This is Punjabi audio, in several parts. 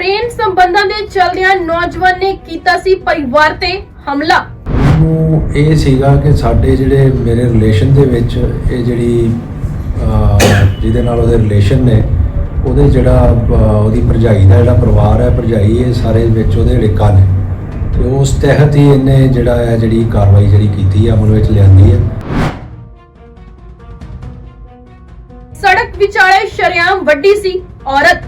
ਪ੍ਰੇਮ ਸੰਬੰਧਾਂ ਦੇ ਚਲਦਿਆਂ ਨੌਜਵਾਨ ਨੇ ਕੀਤਾ ਸੀ ਪਰਿਵਾਰ ਤੇ ਹਮਲਾ। ਨੂੰ ਇਹ ਸੀਗਾ ਕਿ ਸਾਡੇ ਜਿਹੜੇ ਮੇਰੇ ਰਿਲੇਸ਼ਨ ਦੇ ਵਿੱਚ ਇਹ ਜਿਹੜੀ ਅਹ, ਜਿਹਦੇ ਨਾਲ ਉਹਦੇ ਰਿਲੇਸ਼ਨ ਨੇ ਉਹਦੇ ਜਿਹੜਾ ਅਹ, ਉਹਦੀ ਭਰਜਾਈ ਦਾ ਜਿਹੜਾ ਪਰਿਵਾਰ ਹੈ ਭਰਜਾਈ ਇਹ ਸਾਰੇ ਵਿੱਚ ਉਹਦੇ ੜਿੱਕਾ ਨੇ। ਤੇ ਉਸ ਤਹਿਤ ਹੀ ਇਹਨੇ ਜਿਹੜਾ ਹੈ ਜਿਹੜੀ ਕਾਰਵਾਈ ਜਿਹੜੀ ਕੀਤੀ ਹੈ ਅਮਲ ਵਿੱਚ ਲਿਆਂਦੀ ਹੈ। ਸੜਕ ਵਿਚਾਲੇ ਸ਼ਰੇਆਮ ਵੱਡੀ ਸੀ ਔਰਤ।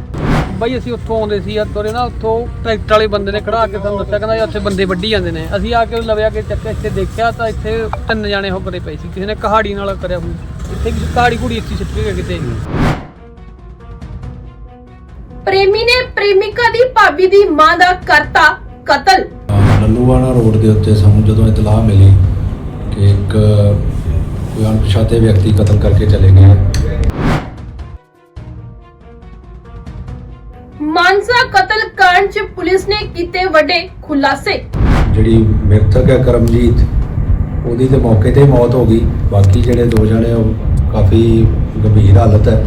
ਬਾਈ ਅਸੀਂ ਉੱਥੋਂ ਆਉਂਦੇ ਸੀ ਆ ਤੋਰੇ ਨਾ ਉੱਥੋਂ ਟਰੈਕਟਰ ਵਾਲੇ ਬੰਦੇ ਨੇ ਖੜਾ ਕੇ ਸਾਨੂੰ ਦੱਸਿਆ ਕਹਿੰਦਾ ਜੀ ਉੱਥੇ ਬੰਦੇ ਵੱਢੀ ਜਾਂਦੇ ਨੇ। ਅਸੀਂ ਆ ਕੇ ਲਵਿਆ ਕੇ ਚੱਕ ਇੱਥੇ ਦੇਖਿਆ ਤਾਂ ਇੱਥੇ ਤਿੰਨ ਜਾਣੇ ਹੋ ਕਰੇ ਪਏ ਸੀ ਕਿਸੇ ਨੇ ਕਹਾੜੀ ਨਾਲ ਕਰਿਆ ਹੋਈ ਇੱਥੇ ਵੀ ਕਹਾੜੀ ਕੁੜੀ ਇੱਥੇ ਸਿੱਟ ਕੇ ਕਿਤੇ। ਪ੍ਰੇਮੀ ਨੇ ਪ੍ਰੇਮਿਕਾ ਦੀ ਭਾਬੀ ਦੀ ਮਾਂ ਦਾ ਕਰਤਾ ਕਤਲ। ਲੱਲੂਵਾਣਾ ਰੋਡ ਦੇ ਉੱਤੇ ਸਾਨੂੰ ਜਦੋਂ ਇਤਲਾਹ ਮਿਲੀ ਕਿ ਇੱਕ ਕੋਈ ਅਣਪਛਾਤੇ ਵਿਅਕਤੀ ਕਤਲ ਕਰਕੇ ਚਲੇ ਗਏ। ਮਾਨਸਾ ਕਤਲ ਕਾਂਡ 'ਚ ਪੁਲਿਸ ਨੇ ਕੀਤੇ ਵੱਡੇ ਖੁਲਾਸੇ। ਜਿਹੜੀ ਮ੍ਰਿਤਕ ਹੈ ਕਰਮਜੀਤ ਉਹਦੀ ਤੇ ਮੌਕੇ ਤੇ ਹੀ ਮੌਤ ਹੋ ਗਈ। ਬਾਕੀ ਜਿਹੜੇ ਦੋ ਜਣੇ ਉਹ ਕਾਫੀ ਗੰਭੀਰ ਹਾਲਤ ਹੈ।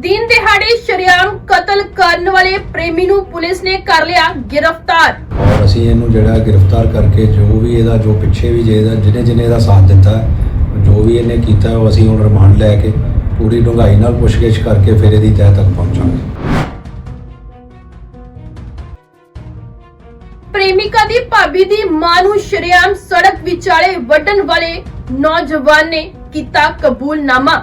ਦਿਨ ਦਿਹਾੜੇ ਸ਼ਰੇਆਮ ਕਤਲ ਕਰਨ ਵਾਲੇ ਪ੍ਰੇਮੀ ਨੂੰ ਪੁਲਿਸ ਨੇ ਕਰ ਲਿਆ ਗ੍ਰਿਫਤਾਰ। ਔਰ ਅਸੀਂ ਇਹਨੂੰ ਜਿਹੜਾ ਗ੍ਰਿਫਤਾਰ ਕਰਕੇ ਜੋ ਵੀ ਇਹਦਾ ਜੋ ਪਿੱਛੇ ਵੀ ਜੇ ਇਹਦਾ ਜਿਹਨੇ ਜਿਹਨੇ ਇਹਦਾ ਸਾਥ ਦਿੱਤਾ ਜੋ ਵੀ ਇਹਨੇ ਕੀਤਾ ਉਹ ਅਸੀਂ ਹੁਣ ਰਿਮਾਂਡ ਲੈ ਕੇ ਪੂਰੀ ਡੂੰਘਾਈ ਨਾਲ ਪੁੱਛਗਿੱਛ ਕਰਕੇ ਫਿਰ ਇਹਦੀ ਤਹਿ ਤੱਕ ਪਹੁੰਚਾਂਗੇ। ਪ੍ਰੇਮਿਕਾ ਦੀ ਭਾਬੀ ਦੀ ਮਾਂ ਨੂੰ ਸ਼ਰੇਆਮ ਸੜਕ ਵਿਚਾਲੇ ਵੱਢਣ ਵਾਲੇ ਨੌਜਵਾਨ ਨੇ ਕੀਤਾ ਕਬੂਲਨਾਮਾ।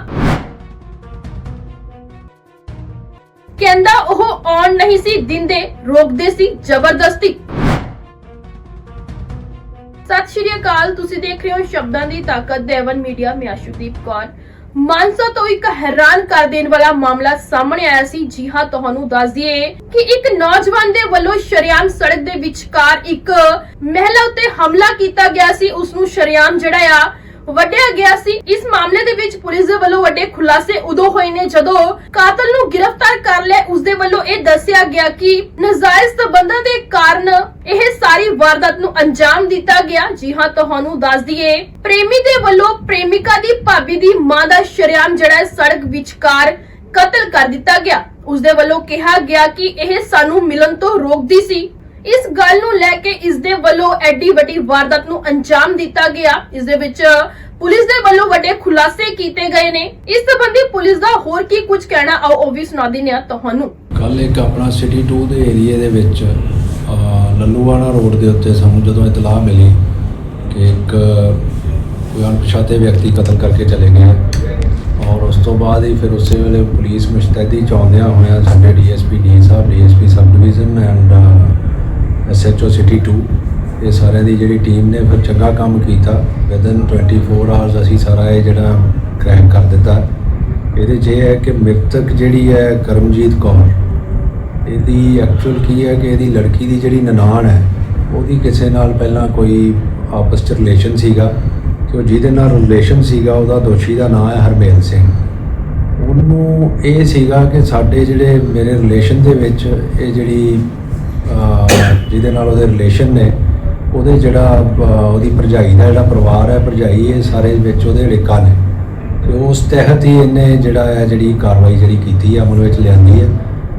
ਕਹਿੰਦਾ ਉਹ ਆਉਣ ਨਹੀਂ ਸੀ, ਦਿੰਦੇ ਰੋਕਦੇ ਸੀ ਜ਼ਬਰਦਸਤੀ। ਸਤਿ ਸ਼੍ਰੀ ਅਕਾਲ, ਤੁਸੀਂ ਦੇਖ ਰਹੇ ਹੋ ਸ਼ਬਦਾਂ ਦੀ ਤਾਕਤ, ਦੇਵਨ ਮੀਡੀਆ, ਮੈਂ ਆਸ਼ੂਦੀਪ ਕੌਰ। ਮਾਨਸਾ ਤੋਂ ਇੱਕ ਹੈਰਾਨ ਕਰ ਦੇਣ ਵਾਲਾ ਮਾਮਲਾ ਸਾਹਮਣੇ ਆਇਆ ਸੀ। ਜੀ ਹਾਂ, ਤੁਹਾਨੂੰ ਦੱਸ ਦਈਏ ਕਿ ਇੱਕ ਨੌਜਵਾਨ ਦੇ ਵੱਲੋਂ ਸ਼ਰੇਆਮ ਸੜਕ ਦੇ ਵਿਚਕਾਰ ਇੱਕ ਮਹਿਲਾ ਉੱਤੇ ਹਮਲਾ ਕੀਤਾ ਗਿਆ ਸੀ। ਉਸ ਨੂੰ ਸ਼ਰੇਆਮ ਜਿਹੜਾ ਆ ਵੱਢਿਆ ਗਿਆ ਸੀ। ਇਸ ਮਾਮਲੇ ਦੇ ਵਿੱਚ ਪੁਲਿਸ ਦੇ ਵੱਲੋਂ ਵੱਡੇ ਖੁਲਾਸੇ ਉਦੋਂ ਹੋਏ ਨੇ ਜਦੋਂ ਕਾਤਲ ਨੂੰ ਗ੍ਰਿਫਤਾਰ ਕਰ ਲਿਆ। ਉਸ ਦੇ ਵੱਲੋਂ ਇਹ ਦੱਸਿਆ ਗਿਆ ਕਿ ਨਜਾਇਜ਼ ਸਬੰਧਾਂ ਦੇ ਕਾਰਨ ਇਹ ਸਾਰੀ ਵਾਰਦਾਤ ਨੂੰ ਅੰਜਾਮ ਦਿੱਤਾ ਗਿਆ। ਜੀ ਹਾਂ, ਤੁਹਾਨੂੰ ਦੱਸ ਦਈਏ, ਪ੍ਰੇਮੀ ਦੇ ਵੱਲੋਂ ਪ੍ਰੇਮਿਕਾ ਦੀ ਭਾਬੀ ਦੀ ਮਾਂ ਦਾ ਸ਼ਰੇਆਮ ਜਿਹੜਾ ਸੜਕ ਵਿਚਕਾਰ ਕਤਲ ਕਰ ਦਿੱਤਾ ਗਿਆ। ਉਸ ਦੇ ਵੱਲੋਂ ਕਿਹਾ ਗਿਆ ਕਿ ਇਹ ਸਾਨੂੰ ਮਿਲਣ ਤੋਂ ਰੋਕਦੀ ਸੀ। ਇਸ ਗੱਲ ਨੂੰ ਲੈ ਕੇ ਇਸ ਦੇ ਵੱਲੋਂ ਐਡੀ ਵੱਡੀ ਵਾਰਦਾਤ ਨੂੰ ਅੰਜਾਮ ਦਿੱਤਾ ਗਿਆ। ਇਸ ਦੇ ਵਿੱਚ ਪੁਲਿਸ ਦੇ ਵੱਲੋਂ ਵੱਡੇ ਖੁਲਾਸੇ ਕੀਤੇ ਗਏ ਨੇ। ਇਸ ਸੰਬੰਧੀ ਪੁਲਿਸ ਦਾ ਹੋਰ ਕੀ ਕੁਝ ਕਹਿਣਾ ਆਓ ਉਹ ਵੀ ਸੁਣਾ ਦਿੰਦੇ ਹਾਂ ਤੁਹਾਨੂੰ। ਕੱਲ ਇੱਕ ਆਪਣਾ ਸਿਟੀ 2 ਦੇ ਏਰੀਏ ਦੇ ਵਿੱਚ ਅਹ, ਰੋਡ ਦੇ ਉੱਤੇ ਸਾਨੂੰ ਜਦੋਂ ਇਤਲਾਹ ਮਿਲੀ ਕਿ ਇੱਕ ਕੋਈ ਅਣਪਛਾਤੇ ਵਿਅਕਤੀ ਕਤਲ ਕਰਕੇ ਚਲੇ ਗਏ ਹੈ ਔਰ ਉਸ ਤੋਂ ਬਾਅਦ ਹੀ ਫਿਰ ਉਸੇ ਵੇਲੇ ਪੁਲਿਸ ਮੁਸ਼ਤੈਦੀ ਚਾਉਂਦਿਆਂ ਹੋਇਆਂ ਸਾਡੇ DSP D Sahib DSP sub division and SHO city 2 ਇਹ ਸਾਰਿਆਂ ਦੀ ਜਿਹੜੀ ਟੀਮ ਨੇ ਫਿਰ ਚੰਗਾ ਕੰਮ ਕੀਤਾ। ਵਿਦਨ 24 ਆਵਰਸ ਅਸੀਂ ਸਾਰਾ ਇਹ ਜਿਹੜਾ ਕ੍ਰੈਕ ਕਰ ਦਿੱਤਾ। ਇਹਦੇ 'ਚ ਇਹ ਹੈ ਕਿ ਮ੍ਰਿਤਕ ਜਿਹੜੀ ਹੈ ਕਰਮਜੀਤ ਕੌਰ, ਇਹਦੀ ਐਕਚੁਅਲ ਕੀ ਹੈ ਕਿ ਇਹਦੀ ਲੜਕੀ ਦੀ ਜਿਹੜੀ ਨਨਾਣ ਹੈ, ਉਹਦੀ ਕਿਸੇ ਨਾਲ ਪਹਿਲਾਂ ਕੋਈ ਆਪਸ 'ਚ ਰਿਲੇਸ਼ਨ ਸੀਗਾ ਕਿ ਉਹ ਜਿਹਦੇ ਨਾਲ ਰਿਲੇਸ਼ਨ ਸੀਗਾ, ਉਹਦਾ ਦੋਸ਼ੀ ਦਾ ਨਾਮ ਹੈ ਹਰਮੇਲ ਸਿੰਘ। ਉਹਨੂੰ ਇਹ ਸੀਗਾ ਕਿ ਸਾਡੇ ਜਿਹੜੇ ਮੇਰੇ ਰਿਲੇਸ਼ਨ ਦੇ ਵਿੱਚ ਇਹ ਜਿਹੜੀ ਜਿਹਦੇ ਨਾਲ ਉਹਦੇ ਰਿਲੇਸ਼ਨ ਨੇ, ਉਹਦੇ ਜਿਹੜਾ ਉਹਦੀ ਭਰਜਾਈ ਦਾ ਜਿਹੜਾ ਪਰਿਵਾਰ ਹੈ, ਭਰਜਾਈ ਇਹ ਸਾਰੇ ਵਿੱਚ ਉਹਦੇ ੜਿੱਕਾ ਨੇ। ਤੇ ਉਸ ਤਹਿਤ ਹੀ ਇਹਨੇ ਜਿਹੜਾ ਹੈ ਜਿਹੜੀ ਕਾਰਵਾਈ ਜਿਹੜੀ ਕੀਤੀ ਹੈ, ਅਮਲ ਵਿੱਚ ਲਿਆਂਦੀ ਹੈ।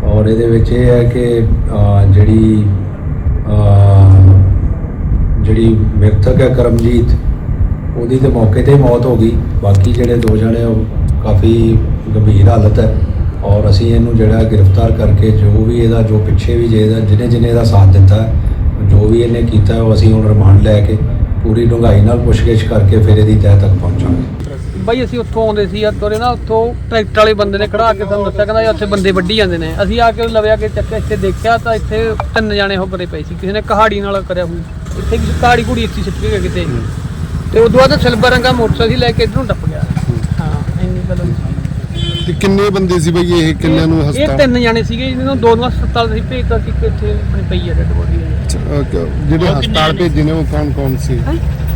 ਔਰ ਇਹਦੇ ਵਿੱਚ ਇਹ ਹੈ ਕਿ ਜਿਹੜੀ ਜਿਹੜੀ ਮ੍ਰਿਤਕ ਹੈ ਕਰਮਜੀਤ, ਉਹਦੀ ਤੇ ਮੌਕੇ ਤੇ ਮੌਤ ਹੋ ਗਈ। ਬਾਕੀ ਜਿਹੜੇ ਦੋ ਜਣੇ ਉਹ ਕਾਫੀ ਗੰਭੀਰ ਹਾਲਤ ਹੈ। ਔਰ ਅਸੀਂ ਇਹਨੂੰ ਜਿਹੜਾ ਗ੍ਰਿਫਤਾਰ ਕਰਕੇ ਜੋ ਵੀ ਇਹਦਾ ਜੋ ਪਿੱਛੇ ਵੀ ਜੇ ਇਹਦਾ ਜਿਹਨੇ ਜਿਹਨੇ ਇਹਦਾ ਸਾਥ ਦਿੱਤਾ ਜੋ ਵੀ ਇਹਨੇ ਕੀਤਾ ਉਹ ਅਸੀਂ ਹੁਣ ਰਿਮਾਂਡ ਲੈ ਕੇ ਪੂਰੀ ਡੂੰਘਾਈ ਨਾਲ ਪੁੱਛਗਿੱਛ ਕਰਕੇ ਫਿਰ ਇਹਦੀ ਤਹਿ ਤੱਕ ਪਹੁੰਚਾਂਗੇ। ਬਾਈ ਅਸੀਂ ਉੱਥੋਂ ਆਉਂਦੇ ਸੀ ਆ ਤੋਰੇ ਨਾ ਉੱਥੋਂ ਟਰੈਕਟਰ ਵਾਲੇ ਬੰਦੇ ਨੇ ਖੜਾ ਕੇ ਸਾਨੂੰ ਦੱਸਿਆ ਕਹਿੰਦਾ ਜੀ ਉੱਥੇ ਬੰਦੇ ਵੱਢੀ ਜਾਂਦੇ ਨੇ। ਅਸੀਂ ਆ ਕੇ ਲਵਿਆ ਕੇ ਚੱਕ ਇੱਥੇ ਦੇਖਿਆ ਤਾਂ ਇੱਥੇ ਤਿੰਨ ਜਾਣੇ ਹੋ ਕਰੇ ਪਏ ਸੀ ਕਿਸੇ ਨੇ ਕਹਾੜੀ ਨਾਲ ਕਰਿਆ ਹੋਈ ਇੱਥੇ ਵੀ ਕਹਾੜੀ ਕੁੜੀ ਇੱਥੇ ਸਿੱਟ ਕੇ ਕਿਤੇ। ਤੇ ਉਦੋਂ ਬਾਅਦ ਸਿਲਵਰ ਰੰਗਾ ਮੋਟਰਸਾਈਕਲ ਲੈ ਕੇ ਇਧਰੋਂ ਟੱਪ ਗਿਆ। ਹਾਂ ਇੰਨੀ ਗੱਲ ਹੋਈ। ਤੇ ਕਿੰਨੇ ਬੰਦੇ ਸੀ ਬਈ ਇਹ ਕਿੰਨਿਆਂ ਨੂੰ ਇਹ ਹਸਪਤਾਲ ਤਿੰਨ ਜਾਣੇ ਸੀਗੇ ਜਿਹਨਾਂ ਨੂੰ ਦੋ ਨੂੰ ਹਸਪਤਾਲ ਸੀ ਭੇਜਤਾ ਸੀ ਕਿ ਇੱਥੇ ਆਪਣੀ ਪਈ ਹੈ ਡੈਡ ਬੋਡੀ ਅਹ ਕ- ਜਿਹੜੇ ਹਸਪਤਾਲ ਭੇਜੇ ਨੇ ਉਹ ਕੌਣ ਕੌਣ ਸੀ?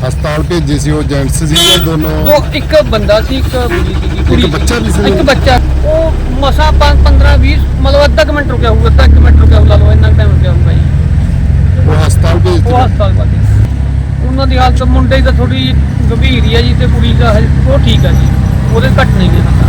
ਹਸਪਤਾਲ ਭੇਜੇ ਸੀ ਉਹ ਜੈਂਟਸ ਸੀ ਜਾਂ ਦੋਨੋਂ? ਦੋ ਇੱਕ ਬੰਦਾ ਸੀ ਇੱਕ ਕੁੜੀ ਸੀਗੀ ਕੁੜੀ ਇੱਕ ਬੱਚਾ ਵੀ ਸੀ? ਇੱਕ ਬੱਚਾ। ਉਹ ਮਸਾ 15 20 ਮਤਲਬ ਅੱਧਾ ਕੁ ਮਿੰਟ ਰੁਕਿਆ ਹੋਊਗਾ ਅੱਧਾ ਕੁ ਮਿੰਟ ਰੁਕਿਆ ਹੋਊਗਾ ਲਓ ਇੰਨਾ ਟਾਈਮ ਰੁਕਿਆ ਹੋਊਗਾ ਜੀ। ਉਹ ਹਸਪਤਾਲ ਭੇਜੇ ਉਹ ਹਸਪਤਾਲ ਵਾਲੀ ਉਹਨਾਂ ਦੀ ਹਾਲਤ ਮੁੰਡੇ ਦੀ ਤਾਂ ਥੋੜੀ ਗੰਭੀਰ ਹੀ ਆ ਜੀ ਤੇ ਕੁੜੀ ਦਾ ਹਜੇ- ਉਹ ਠੀਕ ਆ ਜੀ ਉਹਦੇ ਘੱਟ ਨਹੀਂ ਗਿਆ